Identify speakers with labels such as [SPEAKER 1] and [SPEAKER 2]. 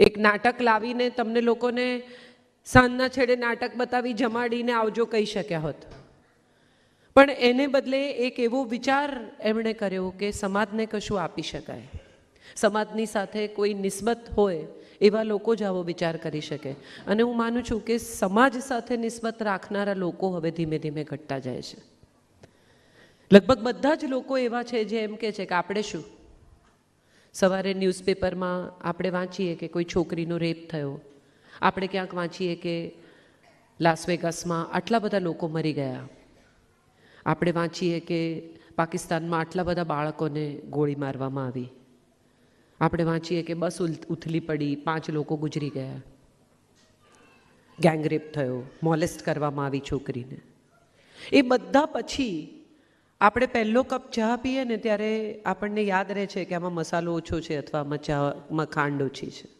[SPEAKER 1] એક નાટક લાવીને તમને લોકોને સાંજના છેડે નાટક બતાવી જમાડીને આવજો કહી શક્યા હોત. પણ એને બદલે એક એવો વિચાર એમણે કર્યો કે સમાજને કશું આપી શકાય. સમાજની સાથે કોઈ નિસ્બત હોય એવા લોકો જ આવો વિચાર કરી શકે. અને હું માનું છું કે સમાજ સાથે નિસ્બત રાખનારા લોકો હવે ધીમે ધીમે ઘટતા જાય છે. લગભગ બધા જ લોકો એવા છે જે એમ કે છે કે આપણે શું? સવારે ન્યૂઝપેપરમાં આપણે વાંચીએ કે કોઈ છોકરીનો રેપ થયો. આપણે ક્યાંક વાંચીએ કે લાસ વેગાસમાં આટલા બધા લોકો મરી ગયા. આપણે વાંચીએ કે પાકિસ્તાનમાં આટલા બધા બાળકોને ગોળી મારવામાં આવી. આપણે વાંચીએ કે બસ ઉથલી પડી, પાંચ લોકો ગુજરી ગયા. ગેંગરેપ થયો, મોલેસ્ટ કરવામાં આવી છોકરીને. એ બધા પછી આપણે પહેલો કપ ચા પીએ ને ત્યારે આપણને યાદ રહે છે કે આમાં મસાલો ઓછો છે અથવા આમાં ચામાં ખાંડ ઓછી છે.